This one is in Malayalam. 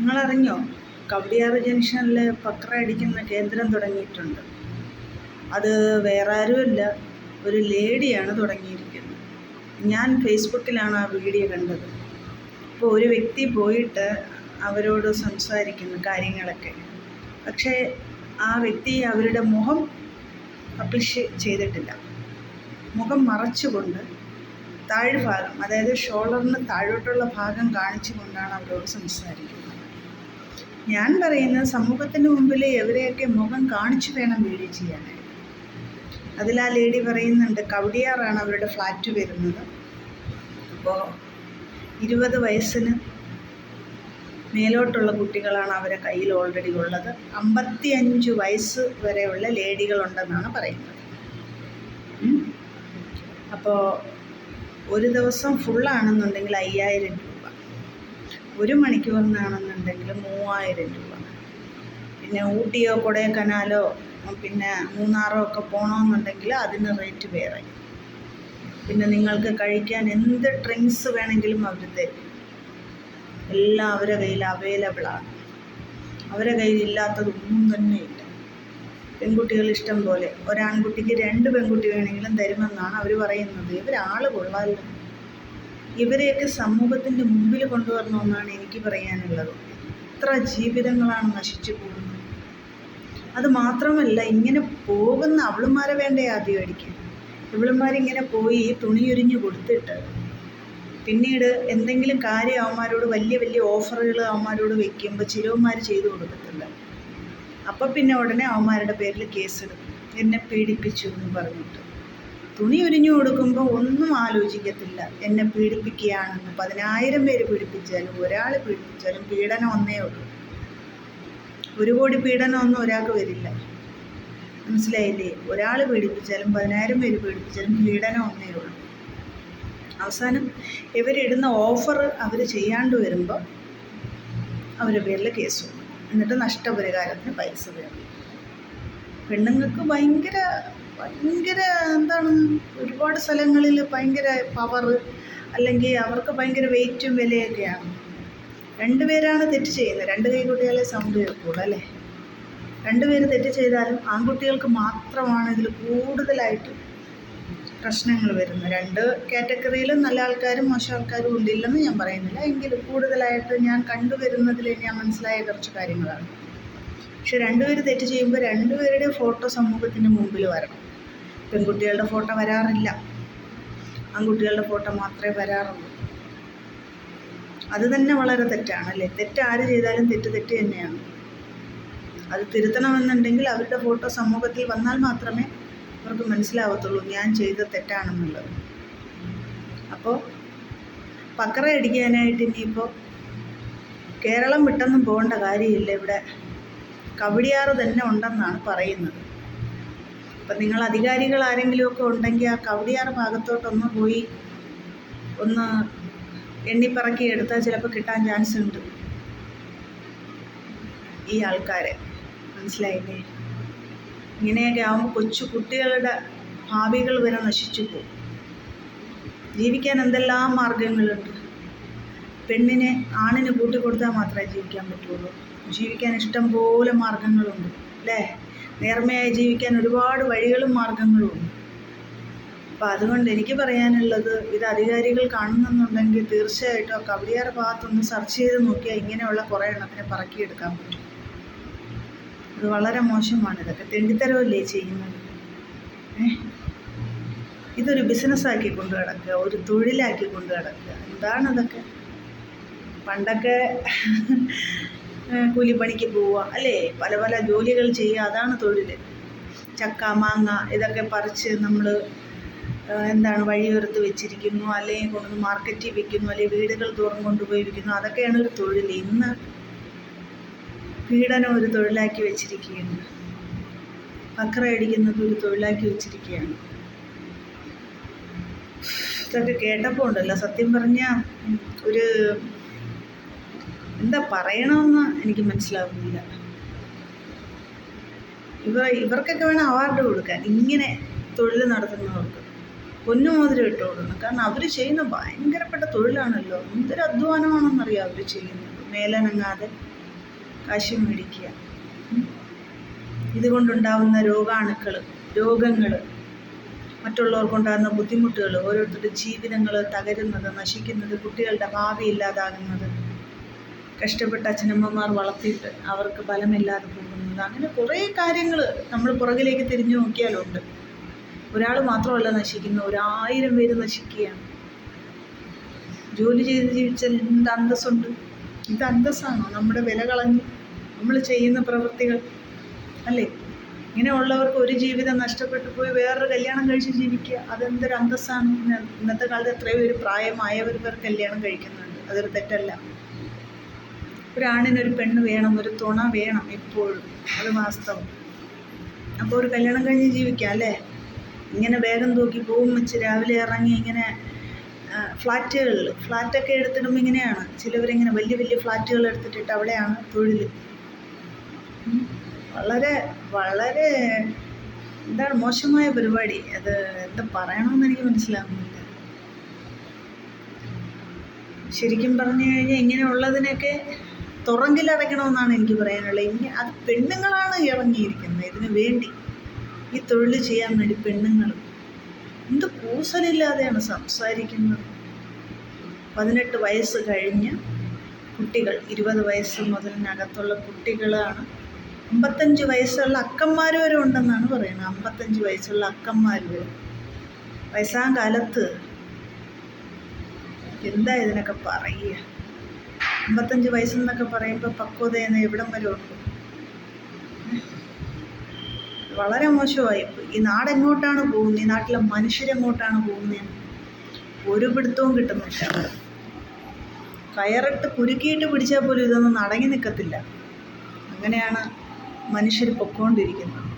നിങ്ങളറിഞ്ഞോ? കവടിയാറ് ജംഗ്ഷനിൽ പക്ര അടിക്കുന്ന കേന്ദ്രം തുടങ്ങിയിട്ടുണ്ട്. അത് വേറെ ആരുമല്ല ഒരു ലേഡിയാണ് തുടങ്ങിയിരിക്കുന്നത്. ഞാൻ ഫേസ്ബുക്കിലാണ് ആ വീഡിയോ കണ്ടത്. അപ്പോൾ ഒരു വ്യക്തി പോയിട്ട് അവരോട് സംസാരിക്കുന്നു കാര്യങ്ങളൊക്കെ. പക്ഷേ ആ വ്യക്തി അവരുടെ മുഖം പബ്ലിഷ് ചെയ്തിട്ടില്ല. മുഖം മറച്ചുകൊണ്ട് താഴ്ഭാഗം അതായത് ഷോൾഡറിന് താഴോട്ടുള്ള ഭാഗം കാണിച്ചുകൊണ്ടാണ് അവരോട് സംസാരിക്കുന്നത്. ഞാൻ പറയുന്ന സമൂഹത്തിന് മുമ്പിൽ എവരെയൊക്കെ മുഖം കാണിച്ചു വേണം വീഡിയോ ചെയ്യാനായിട്ട് അതിൽ ആ ലേഡി പറയുന്നുണ്ട് കവടിയാറാണ് അവരുടെ ഫ്ലാറ്റ് വരുന്നത്. അപ്പോൾ ഇരുപത് വയസ്സിന് മേലോട്ടുള്ള കുട്ടികളാണ് അവരെ കയ്യിൽ ഓൾറെഡി ഉള്ളത്. അമ്പത്തി അഞ്ച് വയസ്സ് വരെയുള്ള ലേഡികളുണ്ടെന്നാണ് പറയുന്നത്. അപ്പോൾ ഒരു ദിവസം ഫുള്ളാണെന്നുണ്ടെങ്കിൽ അയ്യായിരം രൂപ ഒരു മണിക്കൂറിനാണെന്നുണ്ടെങ്കിൽ മൂവായിരം രൂപ. പിന്നെ ഊട്ടിയോ കൊടൈക്കനാലോ പിന്നെ മൂന്നാറോ ഒക്കെ പോകണമെന്നുണ്ടെങ്കിൽ അതിന് റേറ്റ് വേറെ. പിന്നെ നിങ്ങൾക്ക് കഴിക്കാൻ എന്ത് ഡ്രിങ്ക്സ് വേണമെങ്കിലും അവർ തരും. എല്ലാം അവരെ കയ്യിൽ അവൈലബിളാണ് അവരെ കയ്യിൽ ഇല്ലാത്തതൊന്നും ഇല്ല. പെൺകുട്ടികൾ ഇഷ്ടം പോലെ. ഒരാൺകുട്ടിക്ക് രണ്ട് പെൺകുട്ടി വേണമെങ്കിലും തരുമെന്നാണ് അവർ പറയുന്നത്. ഇവരാൾ കൊള്ളാമല്ലോ ഇവരെയൊക്കെ സമൂഹത്തിന്റെ മുമ്പിൽ കൊണ്ടുവരണമെന്നാണ് എനിക്ക് പറയാനുള്ളത്. എത്ര ജീവിതങ്ങളാണ് നശിച്ചു പോകുന്നത്. അത് മാത്രമല്ല ഇങ്ങനെ പോകുന്ന അവളുമാരെ വേണ്ടേ ആദ്യം അടിക്കാൻ? ഇവളുമാരിങ്ങനെ പോയി തുണിയൊരിഞ്ഞു കൊടുത്തിട്ട് പിന്നീട് എന്തെങ്കിലും കാര്യം അവന്മാരോട് വലിയ വലിയ ഓഫറുകൾ അവന്മാരോട് വെക്കുമ്പോൾ ചിലവന്മാർ ചെയ്തു കൊടുക്കത്തില്ല. അപ്പം പിന്നെ ഉടനെ അവന്മാരുടെ പേരിൽ കേസെടുക്കും. എന്നെ പീഡിപ്പിച്ചു എന്ന് പറഞ്ഞിട്ട്. തുണി ഉരിഞ്ഞു കൊടുക്കുമ്പോൾ ഒന്നും ആലോചിക്കത്തില്ല. എന്നെ പീഡിപ്പിക്കുകയാണെന്ന്. പതിനായിരം പേര് പീഡിപ്പിച്ചാലും ഒരാൾ പീഡിപ്പിച്ചാലും പീഡനം ഒന്നേ ഉള്ളൂ. ഒരു കോടി പീഡനമൊന്നും ഒരാൾക്ക് വരില്ല. മനസ്സിലായില്ലേ? ഒരാൾ പീഡിപ്പിച്ചാലും പതിനായിരം പേര് പീഡിപ്പിച്ചാലും പീഡനം ഒന്നേ ഉള്ളൂ. അവസാനം ഇവരിടുന്ന ഓഫർ അവർ ചെയ്യാണ്ട് വരുമ്പോൾ അവരുടെ പേരിൽ കേസ് എന്നിട്ട് നഷ്ടപരിഹാരത്തിന് പൈസ വേണം. പെണ്ണുങ്ങൾക്ക് ഭയങ്കര ഭയങ്കര എന്താണ് ഒരുപാട് സ്ഥലങ്ങളിൽ ഭയങ്കര പവർ അല്ലെങ്കിൽ അവർക്ക് ഭയങ്കര വെയിറ്റും വിലയൊക്കെയാണ്. രണ്ടുപേരാണ് തെറ്റ് ചെയ്യുന്നത്. രണ്ട് കൈകുട്ടികളെ സൗണ്ട് കേൾക്കുള്ളൂ അല്ലേ? രണ്ടുപേര് തെറ്റ് ചെയ്താലും ആൺകുട്ടികൾക്ക് മാത്രമാണ് ഇതിൽ കൂടുതലായിട്ട് പ്രശ്നങ്ങൾ വരുന്നത്. രണ്ട് കാറ്റഗറിയിലും നല്ല ആൾക്കാരും മോശം ആൾക്കാരും ഉണ്ടില്ലെന്ന് ഞാൻ പറയുന്നില്ല. എങ്കിലും കൂടുതലായിട്ട് ഞാൻ കണ്ടുവരുന്നതിൽ ഞാൻ മനസ്സിലായ കുറച്ച് കാര്യങ്ങളാണ്. പക്ഷെ രണ്ടുപേര് തെറ്റ് ചെയ്യുമ്പോൾ രണ്ടുപേരുടെ ഫോട്ടോ സമൂഹത്തിന് മുമ്പിൽ വരണം. പെൺകുട്ടികളുടെ ഫോട്ടോ വരാറില്ല. ആൺകുട്ടികളുടെ ഫോട്ടോ മാത്രമേ വരാറുള്ളൂ. അത് തന്നെ വളരെ തെറ്റാണ് അല്ലേ തെറ്റ് ആര് ചെയ്താലും തെറ്റ് തെറ്റ് തന്നെയാണ്. അത് തിരുത്തണമെന്നുണ്ടെങ്കിൽ അവരുടെ ഫോട്ടോ സമൂഹത്തിൽ വന്നാൽ മാത്രമേ അവർക്ക് മനസ്സിലാവത്തുള്ളൂ ഞാൻ ചെയ്ത തെറ്റാണെന്നുള്ളത്. അപ്പോൾ പക്കറ അടിക്കാനായിട്ട് ഇനിയിപ്പോൾ കേരളം വിട്ടൊന്നും പോകേണ്ട കാര്യമില്ല ഇവിടെ. കവടിയാറ് തന്നെ ഉണ്ടെന്നാണ് പറയുന്നത്. അപ്പം നിങ്ങൾ അധികാരികൾ ആരെങ്കിലുമൊക്കെ ഉണ്ടെങ്കിൽ ആ കവടിയാറ് ഭാഗത്തോട്ടൊന്ന് പോയി ഒന്ന് എണ്ണിപ്പറക്കി എടുത്താൽ ചിലപ്പോൾ കിട്ടാൻ ചാൻസ് ഉണ്ട്. ഈ ആൾക്കാരെ. മനസ്സിലായില്ലേ? ഇങ്ങനെയൊക്കെ ആകുമ്പോൾ കൊച്ചു കുട്ടികളുടെ ഭാവികൾ വരെ നശിച്ചു പോകും. ജീവിക്കാൻ എന്തെല്ലാം മാർഗങ്ങളുണ്ട് പെണ്ണിനെ ആണിന് കൂട്ടിക്കൊടുത്താൽ മാത്രമേ ജീവിക്കാൻ പറ്റുള്ളൂ. ജീവിക്കാൻ ഇഷ്ടം പോലെ മാർഗങ്ങളുണ്ട് അല്ലേ? നേർമയായി ജീവിക്കാൻ ഒരുപാട് വഴികളും മാർഗങ്ങളും. ഉണ്ട് അപ്പം അതുകൊണ്ട് എനിക്ക് പറയാനുള്ളത് ഇത് അധികാരികൾ കാണുന്നെന്നുണ്ടെങ്കിൽ തീർച്ചയായിട്ടും ആ കവടിയാറ് ഭാഗത്തൊന്ന് സെർച്ച് ചെയ്ത് നോക്കിയാൽ ഇങ്ങനെയുള്ള കുറേ എണ്ണത്തിനെ പറക്കിയെടുക്കാൻ പറ്റും. അത് വളരെ മോശമാണ്. ഇതൊക്കെ തെണ്ടിത്തരമല്ലേ ചെയ്യുന്നത്? ഇതൊരു ബിസിനസ്സാക്കി കൊണ്ട് കിടക്കുക ഒരു തൊഴിലാക്കി കൊണ്ട് കിടക്കുക എന്താണ് ഇതൊക്കെ പണ്ടൊക്കെ കൂലിപ്പണിക്ക് പോവുക. അല്ലേ? പല പല ജോലികൾ ചെയ്യുക. അതാണ് തൊഴിൽ ചക്ക മാങ്ങ ഇതൊക്കെ പറിച്ച് നമ്മൾ എന്താണ് വഴിയോരത്ത് വെച്ചിരിക്കുന്നു അല്ലെങ്കിൽ കൊണ്ടുവന്ന് മാർക്കറ്റിൽ വിൽക്കുന്നു അല്ലെങ്കിൽ വീടുകൾ തോറും കൊണ്ടുപോയി വിൽക്കുന്നു. അതൊക്കെയാണ് ഒരു തൊഴിൽ ഇന്ന് പീഡനം ഒരു തൊഴിലാക്കി വെച്ചിരിക്കുകയാണ്. അടിക്കുന്നത് ഒരു തൊഴിലാക്കി വെച്ചിരിക്കുകയാണ്. ഇതൊക്കെ കേട്ടപ്പോൾ ഉണ്ടല്ലോ. സത്യം പറഞ്ഞാൽ ഒരു എന്താ പറയണമെന്ന് എനിക്ക് മനസ്സിലാവുന്നില്ല. ഇവർ ഇവർക്കൊക്കെ വേണം അവാർഡ് കൊടുക്കാൻ. ഇങ്ങനെ തൊഴിൽ നടത്തുന്നവർക്ക് പൊന്നുമോതിരം ഇട്ട് കൊടുക്കണം. കാരണം അവർ ചെയ്യുന്ന ഭയങ്കരപ്പെട്ട തൊഴിലാണല്ലോ. എന്തൊരു അധ്വാനമാണെന്നറിയാം അവർ ചെയ്യുന്നത്. മേലനങ്ങാതെ കാശ് മേടിക്കുക. ഇതുകൊണ്ടുണ്ടാവുന്ന രോഗാണുക്കൾ രോഗങ്ങൾ മറ്റുള്ളവർക്കുണ്ടാകുന്ന ബുദ്ധിമുട്ടുകൾ ഓരോരുത്തരുടെ ജീവിതങ്ങൾ തകരുന്നത് നശിക്കുന്നത് കുട്ടികളുടെ ഭാവി ഇല്ലാതാകുന്നത്. കഷ്ടപ്പെട്ട് അച്ഛനമ്മമാർ വളർത്തിയിട്ട് അവർക്ക് ഫലമില്ലാതെ പോകുന്നത്. അങ്ങനെ കുറേ കാര്യങ്ങൾ നമ്മൾ പുറകിലേക്ക് തിരിഞ്ഞു നോക്കിയാലുണ്ട്. ഒരാൾ മാത്രമല്ല നശിക്കുന്നത്. ഒരായിരം പേര് നശിക്കുകയാണ്. ജോലി ചെയ്ത് ജീവിച്ചാൽ എന്ത് അന്തസ്സുണ്ട്? ഇത് അന്തസ്സാണോ? നമ്മുടെ വില കളഞ്ഞ് നമ്മൾ ചെയ്യുന്ന പ്രവൃത്തികൾ അല്ലേ? ഇങ്ങനെയുള്ളവർക്ക് ഒരു ജീവിതം നഷ്ടപ്പെട്ടു പോയി വേറൊരു കല്യാണം കഴിച്ച് ജീവിക്കുക അതെന്തൊരു അന്തസ്സാണ്? ഇന്ന- ഇന്നത്തെ കാലത്ത് എത്രയോ ഒരു പ്രായമായവർ പേർ കല്യാണം കഴിക്കുന്നുണ്ട്. അതൊരു തെറ്റല്ല. ഒരാണിനൊരു പെണ്ണ് വേണം ഒരു തുണ വേണം എപ്പോഴും അത് വാസ്തവം. അപ്പോൾ ഒരു കല്യാണം കഴിഞ്ഞ് ജീവിക്കാം അല്ലേ? ഇങ്ങനെ വേഗം തൂക്കി പോകും വെച്ച് രാവിലെ ഇറങ്ങി ഇങ്ങനെ ഫ്ലാറ്റുകളിൽ. ഫ്ലാറ്റൊക്കെ എടുത്തിടുമ്പോൾ ഇങ്ങനെയാണ്. ചിലവരിങ്ങനെ വലിയ വലിയ ഫ്ലാറ്റുകൾ എടുത്തിട്ടിട്ട് അവിടെയാണ് തൊഴിൽ വളരെ വളരെ എന്താണ് മോശമായ പരിപാടി. അത് എന്താ പറയണമെന്ന് എനിക്ക് മനസ്സിലാകുന്നില്ല ശരിക്കും പറഞ്ഞു കഴിഞ്ഞാൽ ഇങ്ങനെയുള്ളതിനൊക്കെ തുറങ്കിലടയ്ക്കണമെന്നാണ് എനിക്ക് പറയാനുള്ളത്. ഇനി അത് പെണ്ണുങ്ങളാണ് ഇറങ്ങിയിരിക്കുന്നത്. ഇതിനു വേണ്ടി ഈ തൊഴിൽ ചെയ്യാൻ വേണ്ടി പെണ്ണുങ്ങൾ എന്ത് കൂസലില്ലാതെയാണ് സംസാരിക്കുന്നത്. പതിനെട്ട് വയസ്സ് കഴിഞ്ഞ് കുട്ടികൾ ഇരുപത് വയസ്സ് മുതലിനകത്തുള്ള കുട്ടികളാണ്. അമ്പത്തഞ്ച് വയസ്സുള്ള അക്കന്മാർ വരെ ഉണ്ടെന്നാണ് പറയുന്നത്. അമ്പത്തഞ്ച് വയസ്സുള്ള അക്കന്മാർ വരെ. വയസ്സാം കാലത്ത് എന്താ ഇതിനൊക്കെ പറയുക? അമ്പത്തഞ്ച് വയസ്സെന്നൊക്കെ പറയുമ്പോൾ പക്വതയെന്ന് എവിടം വരെ ഉണ്ട് വളരെ മോശമായി. ഈ നാടെങ്ങോട്ടാണ് പോകുന്നത്? ഈ നാട്ടിലെ മനുഷ്യരെങ്ങോട്ടാണ് പോകുന്നത്? ഒരു പിടുത്തവും കിട്ടുന്നില്ല. കയറിട്ട് കുരുക്കിയിട്ട് പിടിച്ചാൽ പോലും ഇതൊന്നും അടങ്ങി നിൽക്കത്തില്ല. അങ്ങനെയാണ് മനുഷ്യർ പൊക്കോണ്ടിരിക്കുന്നത്.